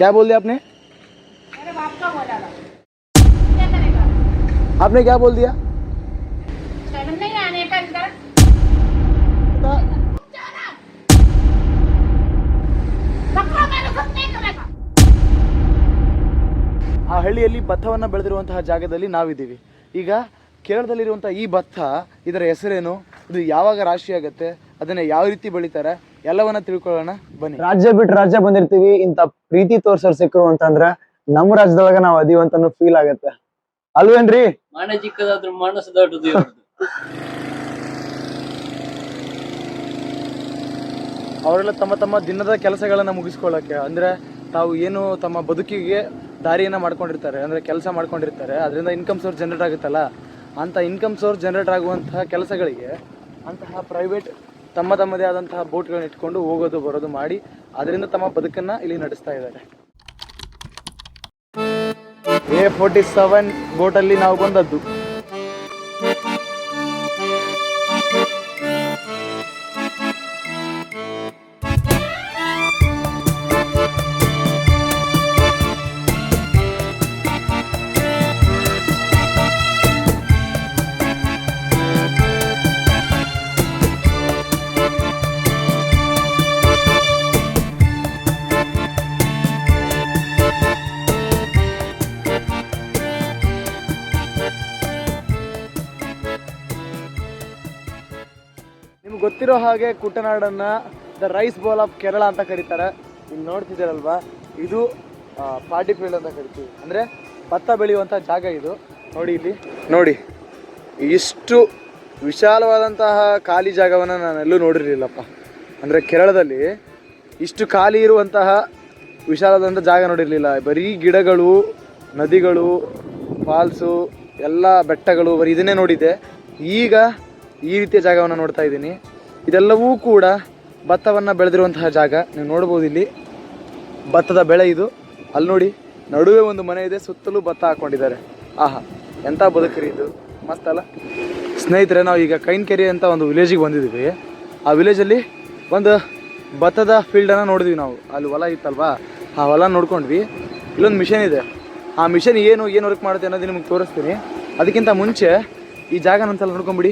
क्या बोल दिया आपने मेरे बाप का बोला था क्या करेगा आपने क्या बोल दिया शर्म नहीं आने का इधर पकड़ो मेरे को नहीं करेगा ಆ ಹಳ್ಳಿಯಲ್ಲಿ ಭತ್ತವನ್ನು ಬೆಳೆದಿರುವಂತಹ ಜಾಗದಲ್ಲಿ ನಾವಿದ್ದೀವಿ ಈಗ ಕೇರಳದಲ್ಲಿರುವಂತಹ ಈ ಭತ್ತ ಇದರ ಹೆಸರೇನು ಇದು ಯಾವಾಗ ರಾಶಿ ಆಗುತ್ತೆ ಅದನ್ನ ಯಾವ ರೀತಿ ಬೆಳಿತಾರೆ ಎಲ್ಲವನ್ನ ತಿಳ್ಕೊಳ್ಳೋಣ ಬನ್ನಿ. ರಾಜ್ಯ ಬಿಟ್ಟು ರಾಜ್ಯ ಬಂದಿರ್ತೀವಿ ಇಂತ ಪ್ರೀತಿ ತೋರ್ಸೋರ್ ಸಿಕ್ಕರು ಅಂತಂದ್ರ ನಮ್ಮ ರಾಜ್ಯದೊಳಗ ನಾವ್ ಅದೀವಿ ಅಂತ ಫೀಲ್ ಆಗತ್ತೆ. ಅಲ್ವೇನ್ರಿ ಮನೆ ಚಿಕ್ಕದಾದ್ರೂ ಮನಸ್ಸು ದೊಡ್ಡದು ಅವರೆಲ್ಲ ತಮ್ಮ ತಮ್ಮ ದಿನದ ಕೆಲಸಗಳನ್ನ ಮುಗಿಸ್ಕೊಳ್ಳೋಕೆ ಅಂದ್ರೆ ತಾವು ಏನು ತಮ್ಮ ಬದುಕಿಗೆ ದಾರಿಯನ್ನ ಮಾಡ್ಕೊಂಡಿರ್ತಾರೆ ಅಂದ್ರೆ ಕೆಲಸ ಮಾಡ್ಕೊಂಡಿರ್ತಾರೆ ಅದರಿಂದ ಇನ್ಕಮ್ ಸೋರ್ಸ್ ಜನರೇಟ್ ಆಗುತ್ತಲ್ಲ ಅಂತ ಇನ್ಕಮ್ ಸೋರ್ಸ್ ಜನರೇಟ್ ಆಗುವಂತಹ ಕೆಲಸಗಳಿಗೆ ಅಂತಹ ಪ್ರೈವೇಟ್ ತಮ್ಮ ತಮ್ಮದೇ ಆದಂತಹ ಬೋಟ್ಗಳನ್ನ ಇಟ್ಕೊಂಡು ಹೋಗೋದು, ಬರೋದು ಮಾಡಿ ಅದರಿಂದ ತಮ್ಮ ಬದುಕನ್ನ ಇಲ್ಲಿ ನಡೆಸ್ತಾ ಇದ್ದಾರೆ. ಎ ಫೋರ್ಟಿ ಸೆವೆನ್ ಬೋಟಲ್ಲಿ ನಾವು ಬಂದದ್ದು. ಗೊತ್ತಿರೋ ಹಾಗೆ ಕುಟ್ಟನಾಡನ್ನ the rice bowl of Kerala ಅಂತ ಕರೀತಾರೆ. ಇಲ್ಲಿ ನೋಡ್ತಿದ್ದೀರಲ್ವಾ? ಇದು ಪಾರ್ಟಿ ಫೀಲ್ಡ್ ಅಂತ ಕರಿತೀವಿ. ಅಂದರೆ ಭತ್ತ ಬೆಳೆಯುವಂಥ ಜಾಗ ಇದು. ನೋಡಿ ಇಲ್ಲಿ. ನೋಡಿ, ಇಷ್ಟು ವಿಶಾಲವಾದಂತಹ ಖಾಲಿ ಜಾಗವನ್ನು ನಾನೆಲ್ಲೂ ನೋಡಿರಲಿಲ್ಲಪ್ಪ. ಅಂದರೆ ಕೇರಳದಲ್ಲಿ ಇಷ್ಟು ಖಾಲಿ ಇರುವಂತಹ ವಿಶಾಲವಾದಂಥ ಜಾಗ ನೋಡಿರಲಿಲ್ಲ. ಬರೀ ಗಿಡಗಳು, ನದಿಗಳು, ಫಾಲ್ಸು, ಎಲ್ಲ ಬೆಟ್ಟಗಳು ಬರೀ ಇದನ್ನೇ ನೋಡಿದ್ದೆ. ಈಗ ಈ ರೀತಿಯ ಜಾಗವನ್ನು ನೋಡ್ತಾ ಇದ್ದೀನಿ. ಇದೆಲ್ಲವೂ ಕೂಡ ಭತ್ತವನ್ನು ಬೆಳೆದಿರುವಂತಹ ಜಾಗ. ನೀವು ನೋಡ್ಬೋದು ಇಲ್ಲಿ. ಭತ್ತದ ಬೆಳೆ ಇದು. ಅಲ್ಲಿ ನೋಡಿ, ನಡುವೆ ಒಂದು ಮನೆ ಇದೆ, ಸುತ್ತಲೂ ಭತ್ತ ಹಾಕೊಂಡಿದ್ದಾರೆ. ಆಹಾ ಎಂಥ ಬದುಕರಿ ಇದು. ಮಸ್ತ್ ಅಲ್ಲ ಸ್ನೇಹಿತರೆ, ನಾವು ಈಗ ಕೈನ್ಕೆರೆ ಅಂತ ಒಂದು ವಿಲೇಜಿಗೆ ಬಂದಿದ್ದೀವಿ. ಆ ವಿಲೇಜಲ್ಲಿ ಒಂದು ಭತ್ತದ ಫೀಲ್ಡನ್ನು ನೋಡಿದ್ವಿ ನಾವು. ಅಲ್ಲಿ ಹೊಲ ಇತ್ತಲ್ವಾ? ಆ ಹೊಲ ನೋಡ್ಕೊಂಡ್ವಿ. ಇಲ್ಲೊಂದು ಮಿಷನ್ ಇದೆ. ಆ ಮಿಷನ್ ಏನು ಏನು ವರ್ಕ್ ಮಾಡುತ್ತೆ ಅನ್ನೋದು ನಿಮಗೆ ತೋರಿಸ್ತೀನಿ. ಅದಕ್ಕಿಂತ ಮುಂಚೆ ಈ ಜಾಗನ ಒಂದ್ಸಲ ನೋಡ್ಕೊಂಬಿಡಿ.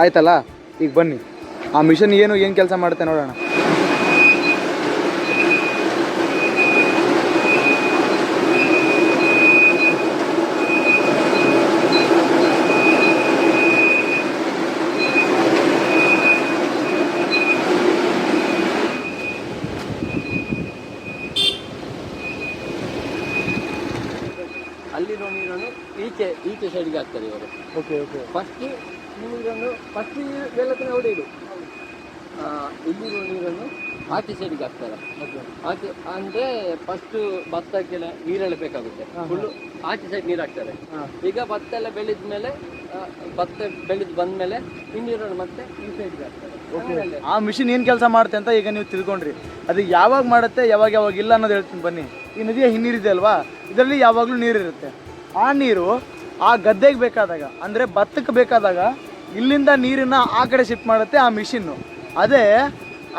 ಆಯ್ತಲ್ಲ? ಈಗ ಬನ್ನಿ. ಆ ಮಿಷನ್ ಏನು ಏನು ಕೆಲಸ ಮಾಡುತ್ತೆ ನೋಡೋಣ ಅಲ್ಲಿರೋ ನೀರನ್ನು ಈಚೆ ಸೈಡ್ಗೆ ಹಾಕ್ತಾರೆ ಇವರು. ಓಕೆ ಓಕೆ ಫಸ್ಟ್ ನೀರನ್ನು ಫಸ್ಟ್ ಬೆಳಕಿನ ಹೊಡೆಯುದು ಇಲ್ಲಿರುವ ಇಲ್ಲಿರೋ ನೀರನ್ನು ಆಚೆ ಸೈಡ್ಗೆ ಹಾಕ್ತಾರೆ. ಆಚೆ ಅಂದ್ರೆ ಫಸ್ಟ್ ಭತ್ತಕ್ಕೆ ನೀರೆಲ್ಲ ಬೇಕಾಗುತ್ತೆ. ಫುಲ್ಲು ಆಚೆ ಸೈಡ್ ನೀರು ಹಾಕ್ತಾರೆ. ಈಗ ಭತ್ತ ಎಲ್ಲ ಬೆಳೆದ ಮೇಲೆ ಭತ್ತ ಬೆಳೆದು ಬಂದ್ಮೇಲೆ ಈ ನೀರನ್ನು ಮತ್ತೆ ಈ ಸೈಡ್ಗೆ ಹಾಕ್ತಾರೆ. ಆ ಮಿಷಿನ್ ಏನು ಕೆಲಸ ಮಾಡುತ್ತೆ ಅಂತ ಈಗ ನೀವು ತಿಳ್ಕೊಂಡ್ರಿ. ಅದು ಯಾವಾಗ ಮಾಡುತ್ತೆ ಯಾವಾಗ ಯಾವಾಗ ಇಲ್ಲ ಅನ್ನೋದು ಹೇಳ್ತೀನಿ ಬನ್ನಿ. ಈ ನದಿಯ ಹಿನ್ನೀರಿದೆ ಅಲ್ವಾ? ಇದರಲ್ಲಿ ಯಾವಾಗಲೂ ನೀರಿರುತ್ತೆ. ಆ ನೀರು ಆ ಗದ್ದೆಗೆ ಬೇಕಾದಾಗ, ಅಂದರೆ ಭತ್ತಕ್ಕೆ ಬೇಕಾದಾಗ ಇಲ್ಲಿಂದ ನೀರನ್ನು ಆ ಕಡೆ ಶಿಫ್ಟ್ ಮಾಡುತ್ತೆ, ಆ ಮಿಷಿನ್ನು ಅದೇ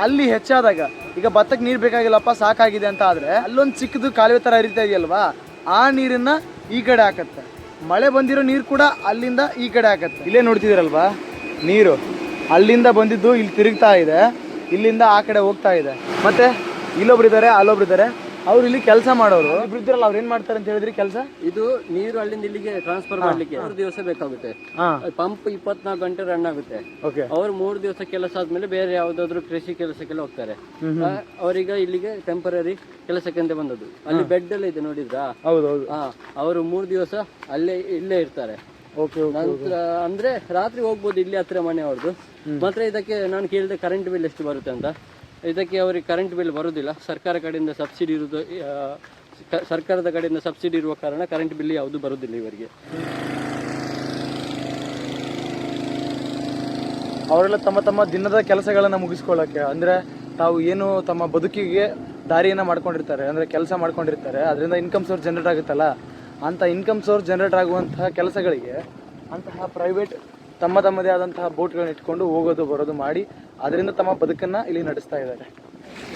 ಅಲ್ಲಿ ಹೆಚ್ಚಾದಾಗ, ಈಗ ಭತ್ತಕ್ಕೆ ನೀರು ಬೇಕಾಗಿಲ್ಲಪ್ಪ, ಸಾಕಾಗಿದೆ ಅಂತ ಆದರೆ ಅಲ್ಲೊಂದು ಚಿಕ್ಕದು ಕಾಲುವೆ ಥರ ಹರಿತಾ ಇದೆಯಲ್ವಾ, ಆ ನೀರನ್ನು ಈ ಕಡೆ ಹಾಕತ್ತೆ. ಮಳೆ ಬಂದಿರೋ ನೀರು ಕೂಡ ಅಲ್ಲಿಂದ ಈ ಕಡೆ ಹಾಕತ್ತೆ. ಇಲ್ಲೇ ನೋಡ್ತಿದ್ದೀರಲ್ವಾ? ನೀರು ಅಲ್ಲಿಂದ ಬಂದಿದ್ದು ಇಲ್ಲಿ ತಿರುಗ್ತಾ ಇದೆ, ಇಲ್ಲಿಂದ ಆ ಕಡೆ ಹೋಗ್ತಾ ಇದೆ. ಮತ್ತೆ ಇಲ್ಲೊಬ್ರು ಇದ್ದಾರೆ ಅಲ್ಲೊಬ್ರು ಇದ್ದಾರೆ ಅವ್ರು ಇಲ್ಲಿ ಕೆಲಸ ಮಾಡೋರು. ಇಬ್ರು ಇದ್ದಾರಲ್ಲ ಅವ್ರು ಏನ್ ಮಾಡ್ತಾರೆ ಅಂತ ಹೇಳಿದ್ರಿ ಕೆಲಸ? ಇದು ನೀರು ಅಲ್ಲಿಂದ ಇಲ್ಲಿಗೆ ಟ್ರಾನ್ಸ್ಫರ್ ಮಾಡ್ಲಿಕ್ಕೆ ಮೂರು ದಿವಸ ಬೇಕಾಗುತ್ತೆ. ಪಂಪ್ ಇಪ್ಪತ್ನಾಲ್ಕು ಗಂಟೆ ರನ್ ಆಗುತ್ತೆ. ಓಕೆ ಅವ್ರು ಮೂರು ದಿವಸ ಕೆಲಸ ಆದ್ಮೇಲೆ ಬೇರೆ ಯಾವ್ದಾದ್ರು ಕೃಷಿ ಕೆಲಸಕ್ಕೆಲ್ಲ ಹೋಗ್ತಾರೆ. ಅವರೀಗ ಇಲ್ಲಿಗೆ ಟೆಂಪರರಿ ಕೆಲಸಕ್ಕೆ ಅಂತ ಬಂದದ್ದು. ಅಲ್ಲಿ ಬೆಡ್ ಎಲ್ಲ ಇದೆ ನೋಡಿದ್ರಾ? ಹೌದು ಹೌದು. ಹಾ ಅವರು ಮೂರು ದಿವಸ ಅಲ್ಲೇ ಇಲ್ಲೇ ಇರ್ತಾರೆ. ನಂತರ ಅಂದ್ರೆ ರಾತ್ರಿ ಹೋಗ್ಬೋದು ಇಲ್ಲಿ ಹತ್ರ ಮನೆ ಅವ್ರದ್ದು ಮಾತ್ರ ಇದಕ್ಕೆ ನಾನು ಕೇಳಿದೆ ಕರೆಂಟ್ ಬಿಲ್ ಎಷ್ಟು ಬರುತ್ತೆ ಅಂತ. ಇದಕ್ಕೆ ಅವರಿಗೆ ಕರೆಂಟ್ ಬಿಲ್ ಬರುವುದಿಲ್ಲ ಸರ್ಕಾರ ಕಡೆಯಿಂದ ಸಬ್ಸಿಡಿ ಇರುವುದು ಕ- ಸರ್ಕಾರದ ಕಡೆಯಿಂದ ಸಬ್ಸಿಡಿ ಇರುವ ಕಾರಣ ಕರೆಂಟ್ ಬಿಲ್ ಯಾವುದು ಬರುವುದಿಲ್ಲ ಇವರಿಗೆ. ಅವರೆಲ್ಲ ತಮ್ಮ ತಮ್ಮ ದಿನದ ಕೆಲಸಗಳನ್ನು ಮುಗಿಸ್ಕೊಳ್ಳೋಕೆ, ಅಂದ್ರೆ ತಾವು ಏನು ತಮ್ಮ ಬದುಕಿಗೆ ದಾರಿಯನ್ನ ಮಾಡ್ಕೊಂಡಿರ್ತಾರೆ, ಅಂದ್ರೆ ಕೆಲಸ ಮಾಡ್ಕೊಂಡಿರ್ತಾರೆ, ಅದರಿಂದ ಇನ್ಕಮ್ ಸೋರ್ಸ್ ಜನರೇಟ್ ಆಗುತ್ತಲ್ಲ? ಅಂತ ಇನ್ಕಮ್ ಸೋರ್ಸ್ ಜನರೇಟ್ ಆಗುವಂತಹ ಕೆಲಸಗಳಿಗೆ ಅಂತಹ ಪ್ರೈವೇಟ್ ತಮ್ಮ ತಮ್ಮದೇ ಆದಂತಹ ಬೋಟ್ಗಳನ್ನ ಇಟ್ಕೊಂಡು ಹೋಗೋದು, ಬರೋದು ಮಾಡಿ ಅದರಿಂದ ತಮ್ಮ ಬದುಕನ್ನು ಇಲ್ಲಿ ನಡೆಸ್ತಾ ಇದ್ದಾರೆ.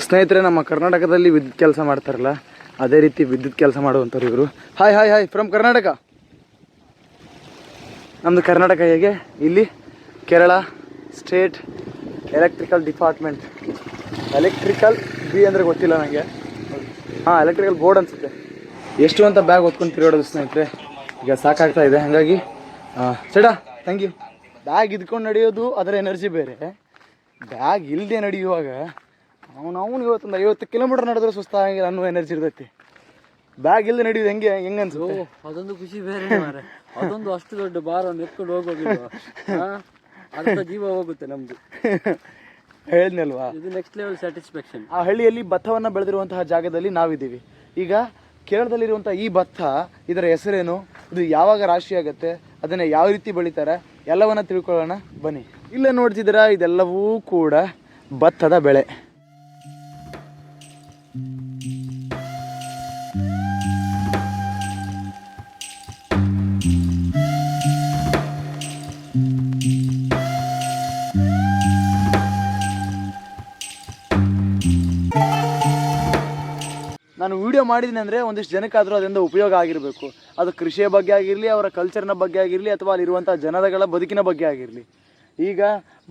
ಸ್ನೇಹಿತರೆ, ನಮ್ಮ ಕರ್ನಾಟಕದಲ್ಲಿ ವಿದ್ಯುತ್ ಕೆಲಸ ಮಾಡ್ತಾರಲ್ಲ, ಅದೇ ರೀತಿ ವಿದ್ಯುತ್ ಕೆಲಸ ಮಾಡುವಂಥವ್ರು ಇವರು. Hi hi hi from Karnataka. ನಮ್ಮದು ಕರ್ನಾಟಕ ಹೇಗೆ? ಇಲ್ಲಿ Kerala state electrical department. Electrical B ಅಂದರೆ ಗೊತ್ತಿಲ್ಲ ನನಗೆ ಹಾಂ, ಎಲೆಕ್ಟ್ರಿಕಲ್ ಬೋರ್ಡ್ ಅನಿಸುತ್ತೆ. ಎಷ್ಟು ಅಂತ ಬ್ಯಾಗ್ ಹೊತ್ಕೊಂಡು ತಿರುಗಾಡೋದು ಸ್ನೇಹಿತರೆ. ಈಗ ಸಾಕಾಗ್ತಾ ಇದೆ. ಹಾಗಾಗಿ ಸಡಾ ಥ್ಯಾಂಕ್ ಯು ಬ್ಯಾಗ್ ಇದ್ಕೊಂಡು ನಡೆಯೋದು, ಅದರ ಎನರ್ಜಿ ಬೇರೆ. ಬ್ಯಾಗ್ ಇಲ್ಲದೆ ನಡೆಯುವಾಗ ಅವನು ಅವನು ಇವತ್ತೊಂದು ಐವತ್ತು ಕಿಲೋಮೀಟರ್ ನಡೆದ್ರೆ ಸುಸ್ತಾಗಿಲ್ಲ ಅನ್ನೋ ಎನರ್ಜಿ ಇರ್ತೈತಿ. ಬ್ಯಾಗ್ ಇಲ್ಲದೆ ನಡೆಯೋದು ಹೆಂಗೆ ಹೆಂಗೆ ಅನ್ಸೋ ಅದೊಂದು ಖುಷಿ ಬೇರೆ ಅದೊಂದು ಅಷ್ಟು ದೊಡ್ಡ ಭಾರವನ್ನು ಎತ್ಕೊಂಡು ಹೋಗೋದು ಅರ್ಧ ಜೀವ ಹೋಗುತ್ತೆ ನಮ್ದು. ಹೇಳಿದ್ನಲ್ವಾ? ಇದು ನೆಕ್ಸ್ಟ್ ಲೆವೆಲ್ ಸ್ಯಾಟಿಸ್ಫ್ಯಾಕ್ಷನ್ ಆ ಹಳ್ಳಿಯಲ್ಲಿ ಭತ್ತವನ್ನು ಬೆಳೆದಿರುವಂತಹ ಜಾಗದಲ್ಲಿ ನಾವಿದ್ದೀವಿ. ಈಗ ಕೇರಳದಲ್ಲಿರುವಂತಹ ಈ ಭತ್ತ ಇದರ ಹೆಸರೇನು? ಇದು ಯಾವಾಗ ರಾಶಿ ಆಗುತ್ತೆ? ಅದನ್ನ ಯಾವ ರೀತಿ ಬೆಳಿತಾರೆ? ಎಲ್ಲವನ್ನ ತಿಳ್ಕೊಳ್ಳೋಣ ಬನ್ನಿ. ಇಲ್ಲೇ ನೋಡ್ತಿದ್ದೀರಾ ಇದೆಲ್ಲವೂ ಕೂಡ ಭತ್ತದ ಬೆಳೆ. ನಾನು ವಿಡಿಯೋ ಮಾಡಿದ್ದೀನಿ ಅಂದರೆ ಒಂದಿಷ್ಟು ಜನಕ್ಕಾದರೂ ಅದರಿಂದ ಉಪಯೋಗ ಆಗಿರಬೇಕು. ಅದು ಕೃಷಿಯ ಬಗ್ಗೆ ಆಗಿರಲಿ, ಅವರ ಕಲ್ಚರ್ನ ಬಗ್ಗೆ ಆಗಿರಲಿ, ಅಥವಾ ಅಲ್ಲಿರುವಂಥ ಜನಗಳ ಬದುಕಿನ ಬಗ್ಗೆ ಆಗಿರಲಿ. ಈಗ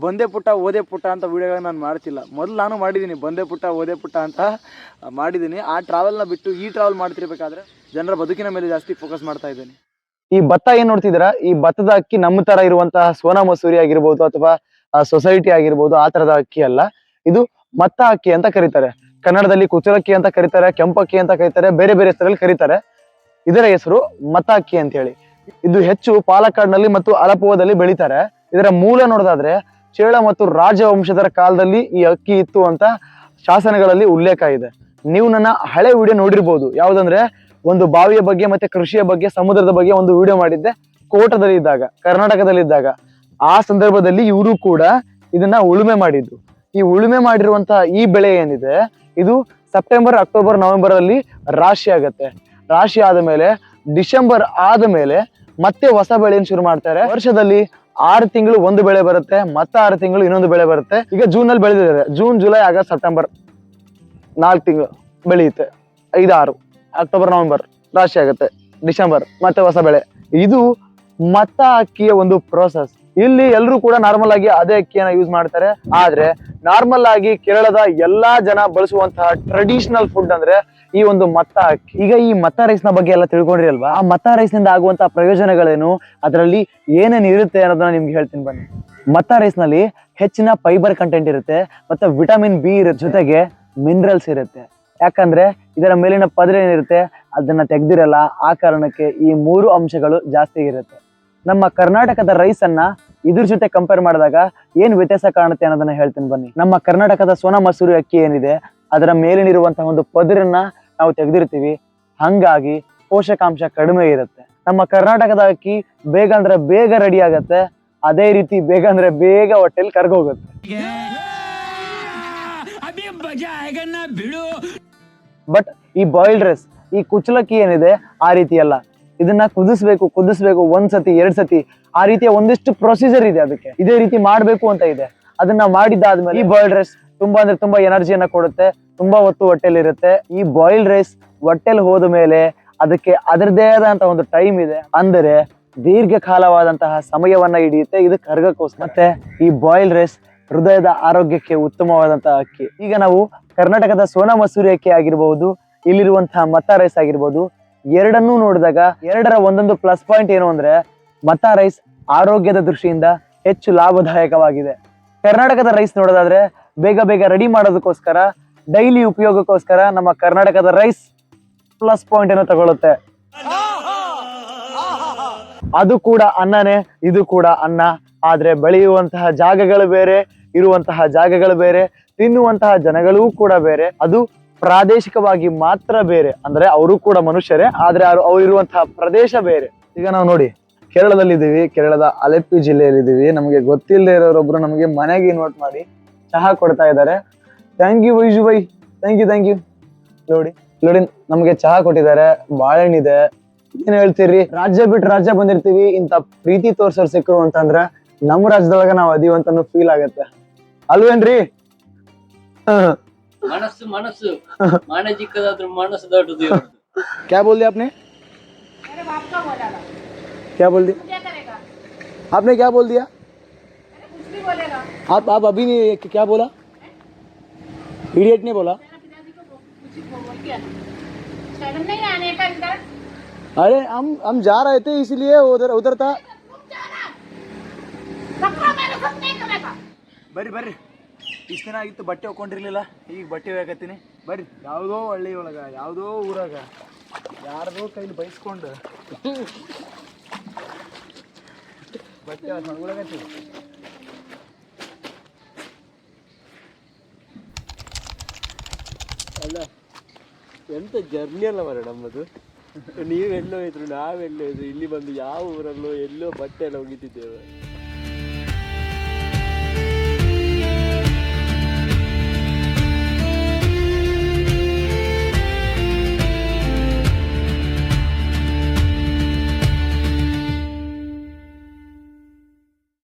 ಬಂದೇ ಪುಟ್ಟ, ಓದೆ ಪುಟ್ಟ ಅಂತ ವೀಡಿಯೋಗಳನ್ನ ನಾನು ಮಾಡ್ತಿಲ್ಲ. ಮೊದಲು ನಾನು ಮಾಡಿದ್ದೀನಿ, ಬಂದೇ ಪುಟ್ಟ, ಓದೇ ಪುಟ್ಟ ಅಂತ ಮಾಡಿದ್ದೀನಿ. ಆ ಟ್ರಾವೆಲ್ನ ಬಿಟ್ಟು ಈ ಟ್ರಾವೆಲ್ ಮಾಡ್ತಿರ್ಬೇಕಾದ್ರೆ ಜನರ ಬದುಕಿನ ಮೇಲೆ ಜಾಸ್ತಿ ಫೋಕಸ್ ಮಾಡ್ತಾ ಇದ್ದೀನಿ. ಈ ಭತ್ತ ಏನು ನೋಡ್ತಿದ್ದೀರಾ? ಈ ಭತ್ತದ ಅಕ್ಕಿ ನಮ್ಮ ತರ ಇರುವಂತಹ ಸೋನಾ ಮಸೂರಿ ಆಗಿರ್ಬೋದು ಅಥವಾ ಸೊಸೈಟಿ ಆಗಿರ್ಬೋದು, ಆ ತರದ ಅಕ್ಕಿ ಅಲ್ಲ. ಇದು ಮತ್ತ ಅಕ್ಕಿ ಅಂತ ಕರೀತಾರೆ. ಕನ್ನಡದಲ್ಲಿ ಕುಚಲಕ್ಕಿ ಅಂತ ಕರೀತಾರೆ, ಕೆಂಪಕ್ಕಿ ಅಂತ ಕರೀತಾರೆ, ಬೇರೆ ಬೇರೆ ಹೆಸರಲ್ಲಿ ಕರೀತಾರೆ. ಇದರ ಹೆಸರು ಮತಾಕ್ಕಿ ಅಂತ ಹೇಳಿ ಇದು ಹೆಚ್ಚು ಪಾಲಕ್ಕಾಡ್ನಲ್ಲಿ ಮತ್ತು ಅಲಪುವದಲ್ಲಿ ಬೆಳಿತಾರೆ. ಇದರ ಮೂಲ ನೋಡೋದಾದ್ರೆ ಚೇಳ ಮತ್ತು ರಾಜವಂಶದರ ಕಾಲದಲ್ಲಿ ಈ ಅಕ್ಕಿ ಇತ್ತು ಅಂತ ಶಾಸನಗಳಲ್ಲಿ ಉಲ್ಲೇಖ ಇದೆ. ನೀವು ನನ್ನ ಹಳೆ ವಿಡಿಯೋ ನೋಡಿರ್ಬೋದು. ಯಾವುದಂದ್ರೆ ಒಂದು ಬಾವಿಯ ಬಗ್ಗೆ ಮತ್ತೆ ಕೃಷಿಯ ಬಗ್ಗೆ, ಸಮುದ್ರದ ಬಗ್ಗೆ ಒಂದು ವಿಡಿಯೋ ಮಾಡಿದ್ದೆ ಕೋಟದಲ್ಲಿ ಇದ್ದಾಗ ಕರ್ನಾಟಕದಲ್ಲಿ ಇದ್ದಾಗ ಆ ಸಂದರ್ಭದಲ್ಲಿ ಇವರು ಕೂಡ ಇದನ್ನ ಉಳುಮೆ ಮಾಡಿದ್ದು ಈ ಉಳುಮೆ ಮಾಡಿರುವಂತಹ ಈ ಬೆಳೆ ಏನಿದೆ, ಇದು ಸೆಪ್ಟೆಂಬರ್, ಅಕ್ಟೋಬರ್ ನವೆಂಬರ್ ಅಲ್ಲಿ ರಾಶಿ ಆಗತ್ತೆ. ರಾಶಿ ಆದ ಮೇಲೆ, ಡಿಸೆಂಬರ್ ಆದ ಮೇಲೆ ಮತ್ತೆ ಹೊಸ ಬೆಳೆಯನ್ನು ಶುರು ಮಾಡ್ತಾರೆ. ವರ್ಷದಲ್ಲಿ ಆರು ತಿಂಗಳು ಒಂದು ಬೆಳೆ ಬರುತ್ತೆ, ಮತ್ತೆ ಆರು ತಿಂಗಳು ಇನ್ನೊಂದು ಬೆಳೆ ಬರುತ್ತೆ. ಈಗ ಜೂನ್ ಅಲ್ಲಿ ಬೆಳೆದಿದ್ದಾರೆ. ಜೂನ್, ಜುಲೈ, ಆಗಸ್ಟ್, ಸೆಪ್ಟೆಂಬರ್ ನಾಲ್ಕು ತಿಂಗಳು ಬೆಳೆಯುತ್ತೆ. ಐದಾರು, ಅಕ್ಟೋಬರ್, ನವೆಂಬರ್ ರಾಶಿ ಆಗುತ್ತೆ. ಡಿಸೆಂಬರ್ ಮತ್ತೆ ಹೊಸ ಬೆಳೆ. ಇದು ಮತ್ತ ಅಕ್ಕಿಯ ಒಂದು ಪ್ರೋಸೆಸ್ ಇಲ್ಲಿ ಎಲ್ಲರೂ ಕೂಡ ನಾರ್ಮಲ್ ಆಗಿ ಅದೇ ಅಕ್ಕಿಯನ್ನ ಯೂಸ್ ಮಾಡ್ತಾರೆ. ಆದ್ರೆ ನಾರ್ಮಲ್ ಆಗಿ ಕೇರಳದ ಎಲ್ಲಾ ಜನ ಬಳಸುವಂತಹ ಟ್ರೆಡಿಷನಲ್ ಫುಡ್ ಅಂದ್ರೆ ಈ ಒಂದು ಮತ್ತ ಅಕ್ಕಿ. ಈಗ ಈ ಮತ್ತ ರೈಸ್ನ ಬಗ್ಗೆ ಎಲ್ಲ ತಿಳ್ಕೊಂಡ್ರಿ ಅಲ್ವಾ? ಆ ಮತ್ತ ರೈಸ್ನಿಂದ ಆಗುವಂತಹ ಪ್ರಯೋಜನಗಳೇನು? ಅದರಲ್ಲಿ ಏನೇನು ಇರುತ್ತೆ ಅನ್ನೋದನ್ನ ನಿಮ್ಗೆ ಹೇಳ್ತೀನಿ ಬನ್ನಿ. ಮತ್ತ ರೈಸ್ನಲ್ಲಿ ಹೆಚ್ಚಿನ ಫೈಬರ್ ಕಂಟೆಂಟ್ ಇರುತ್ತೆ, ಮತ್ತೆ ವಿಟಮಿನ್ ಬಿ ಇರೋ ಜೊತೆಗೆ ಮಿನರಲ್ಸ್ ಇರುತ್ತೆ. ಯಾಕಂದ್ರೆ ಇದರ ಮೇಲಿನ ಪದರ ಏನಿರುತ್ತೆ? ಅದನ್ನ ತೆಗ್ದಿರಲ್ಲ, ಆ ಕಾರಣಕ್ಕೆ ಈ ಮೂರು ಅಂಶಗಳು ಜಾಸ್ತಿ ಇರುತ್ತೆ. ನಮ್ಮ ಕರ್ನಾಟಕದ ರೈಸ್ ಅನ್ನ ಇದ್ರ ಜೊತೆ ಕಂಪೇರ್ ಮಾಡಿದಾಗ ಏನ್ ವ್ಯತ್ಯಾಸ ಕಾಣುತ್ತೆ ಅನ್ನೋದನ್ನ ಹೇಳ್ತೀನಿ ಬನ್ನಿ. ನಮ್ಮ ಕರ್ನಾಟಕದ ಸೋನಾ ಮಸೂರಿ ಅಕ್ಕಿ ಏನಿದೆ, ಅದರ ಮೇಲಿನಿರುವಂತಹ ಒಂದು ಪದರನ್ನ ನಾವು ತೆಗೆದಿರ್ತೀವಿ. ಹಂಗಾಗಿ ಪೋಷಕಾಂಶ ಕಡಿಮೆ ಇರುತ್ತೆ. ನಮ್ಮ ಕರ್ನಾಟಕದ ಅಕ್ಕಿ ಬೇಗ ಅಂದ್ರೆ ಬೇಗ ರೆಡಿ ಆಗತ್ತೆ. ಅದೇ ರೀತಿ ಬೇಗ ಅಂದ್ರೆ ಬೇಗ ಹೊಟ್ಟೆಲಿ ಕರ್ಗೋಗುತ್ತೆ. ಬಟ್ ಈ ಬಾಯ್ಲ್ಡ್ ರೈಸ್ ಈ ಕುಚ್ಚಲಕ್ಕಿ ಏನಿದೆ, ಆ ರೀತಿ ಅಲ್ಲ. ಇದನ್ನ ಕುದಿಸ್ಬೇಕು ಕುದಿಸ್ಬೇಕು, ಒಂದ್ ಸತಿ, ಎರಡ್ ಸತಿ, ಆ ರೀತಿಯ ಒಂದಿಷ್ಟು ಪ್ರೊಸೀಜರ್ ಇದೆ ಅದಕ್ಕೆ. ಇದೇ ರೀತಿ ಮಾಡ್ಬೇಕು ಅಂತ ಇದೆ. ಅದನ್ನ ಮಾಡಿದ್ದಾದ್ಮೇಲೆ ಈ ಬಾಯ್ಲ್ಡ್ ರೈಸ್ ತುಂಬಾ ಅಂದ್ರೆ ತುಂಬಾ ಎನರ್ಜಿಯನ್ನ ಕೊಡುತ್ತೆ, ತುಂಬಾ ಹೊತ್ತು ಹೊಟ್ಟೆಲಿ ಇರುತ್ತೆ. ಈ ಬಾಯ್ಲ್ಡ್ ರೈಸ್ ಹೊಟ್ಟೆಲ್ ಹೋದ ಮೇಲೆ ಅದಕ್ಕೆ ಅದರದೇ ಆದಂತ ಒಂದು ಟೈಮ್ ಇದೆ. ಅಂದರೆ ದೀರ್ಘಕಾಲವಾದಂತಹ ಸಮಯವನ್ನ ಹಿಡಿಯುತ್ತೆ. ಇದು ಕರ್ಗಕ್ಕೋಸ್ಕರ. ಮತ್ತೆ ಈ ಬಾಯ್ಲ್ ರೈಸ್ ಹೃದಯದ ಆರೋಗ್ಯಕ್ಕೆ ಉತ್ತಮವಾದಂತಹ ಅಕ್ಕಿ. ಈಗ ನಾವು ಕರ್ನಾಟಕದ ಸೋನಾ ಮಸೂರಿ ಅಕ್ಕಿ ಆಗಿರಬಹುದು ಇಲ್ಲಿರುವಂತಹ ಮತ್ತ ರೈಸ್ ಆಗಿರ್ಬೋದು ಎರಡನ್ನೂ ನೋಡಿದಾಗ ಎರಡರ ಒಂದೊಂದು ಪ್ಲಸ್ ಪಾಯಿಂಟ್ ಏನು ಅಂದ್ರೆ ಮತ ರೈಸ್ ಆರೋಗ್ಯದ ದೃಷ್ಟಿಯಿಂದ ಹೆಚ್ಚು ಲಾಭದಾಯಕವಾಗಿದೆ. ಕರ್ನಾಟಕದ ರೈಸ್ ನೋಡೋದಾದ್ರೆ ಬೇಗ ಬೇಗ ರೆಡಿ ಮಾಡೋದಕ್ಕೋಸ್ಕರ ಡೈಲಿ ಉಪಯೋಗಕ್ಕೋಸ್ಕರ ನಮ್ಮ ಕರ್ನಾಟಕದ ರೈಸ್ ಪ್ಲಸ್ ಪಾಯಿಂಟ್ ಅನ್ನು ತಗೊಳುತ್ತೆ. ಅದು ಕೂಡ ಅನ್ನನೇ, ಇದು ಕೂಡ ಅನ್ನ. ಆದ್ರೆ ಬೆಳೆಯುವಂತಹ ಜಾಗಗಳು ಬೇರೆ, ಇರುವಂತಹ ಜಾಗಗಳು ಬೇರೆ, ತಿನ್ನುವಂತಹ ಜನಗಳೂ ಕೂಡ ಬೇರೆ. ಅದು ಪ್ರಾದೇಶಿಕವಾಗಿ ಮಾತ್ರ ಬೇರೆ. ಅಂದ್ರೆ ಅವರು ಕೂಡ ಮನುಷ್ಯರೇ, ಆದ್ರೆ ಅವರು ಅವ್ರು ಪ್ರದೇಶ ಬೇರೆ. ಈಗ ನಾವು ನೋಡಿ, ಕೇರಳದಲ್ಲಿ ಇದೀವಿ, ಕೇರಳದ ಅಲೆಪ್ಪಿ ಜಿಲ್ಲೆಯಲ್ಲಿ ಇದೀವಿ. ನಮಗೆ ಗೊತ್ತಿಲ್ಲದೆ ಇರೋರೊಬ್ರು ನಮಗೆ ಮನೆಗೆ ಇನ್ವೈಟ್ ಮಾಡಿ ಚಹಾ ಕೊಡ್ತಾ ಇದ್ದಾರೆ. Thank you Vaiju bye thank you thank you ನೋಡಿ ನೋಡಿ ನಮಗೆ ಚಹಾ ಕೊಟ್ಟಿದ್ದಾರೆ ಬಾಳೆಹಣ್ಣಿದೆ ಏನ್ ಹೇಳ್ತೀರಿ? ರಾಜ್ಯ ಬಿಟ್ಟು ರಾಜ್ಯ ಬಂದಿರ್ತೀವಿ ಇಂತ ಪ್ರೀತಿ ತೋರ್ಸೋರ್ ಸಿಕ್ಕರು ಅಂತಂದ್ರೆ ನಮ್ಮ ರಾಜ್ಯದೊಳಗ ನಾವು ಅದೀವಂತ ಫೀಲ್ ಆಗತ್ತೆ. ಅಲ್ವೇನ್ರಿ. ಮನಸ್ಸು ಮನಸ್ಸು ಮನೆ ಚಿಕ್ಕದಾದ್ರೂ ಮನಸ್ಸು ದೊಡ್ಡದು ಇವ್ರದ್ದು. क्या बोल दिया आपने मेरे बाप का बोला था क्या बोल दिया तू क्या करेगा आपने क्या बोल दिया अरे कुछ भी बोलेगा आप आप अभी नहीं क्या बोला इडियट ने बोला मेरा पिताजी को बो- कुछ बोल बोल दिया था शर्म नहीं आने का इधर अरे हम हम जा रहे थे इसलिए उधर उधर था तुम जाना ಇಷ್ಟು ದಿನ ಆಗಿತ್ತು ಬಟ್ಟೆ ಒಕ್ಕೊಂಡಿರ್ಲಿಲ್ಲ. ಈಗ ಬಟ್ಟೆ ಹೋಗತ್ತೀನಿ ಬರ್ರಿ. ಯಾವುದೋ ಹಳ್ಳಿ ಒಳಗೆ ಯಾವುದೋ ಊರಾಗ ಯಾರ್ದೋ ಕೈಲಿ ಬೈಸ್ಕೊಂಡು ಬಟ್ಟೆ ಹೊಡ್ಕೊಳಕತ್ತೀವಿ ಅಲ್ಲ, ಎಂತ ಜರ್ನಿ ಅಲ್ಲ ಮರ ನಮ್ಮದು. ನೀವೆಲ್ಲೋ ಇದ್ರು, ನಾವೆಲ್ಲೋ ಇದ್ರು, ಇಲ್ಲಿ ಬಂದು ಯಾವ ಊರಲ್ಲೋ ಎಲ್ಲೋ ಬಟ್ಟೆ ಎಲ್ಲ ಒಗಿತಿದ್ದೇವೆ.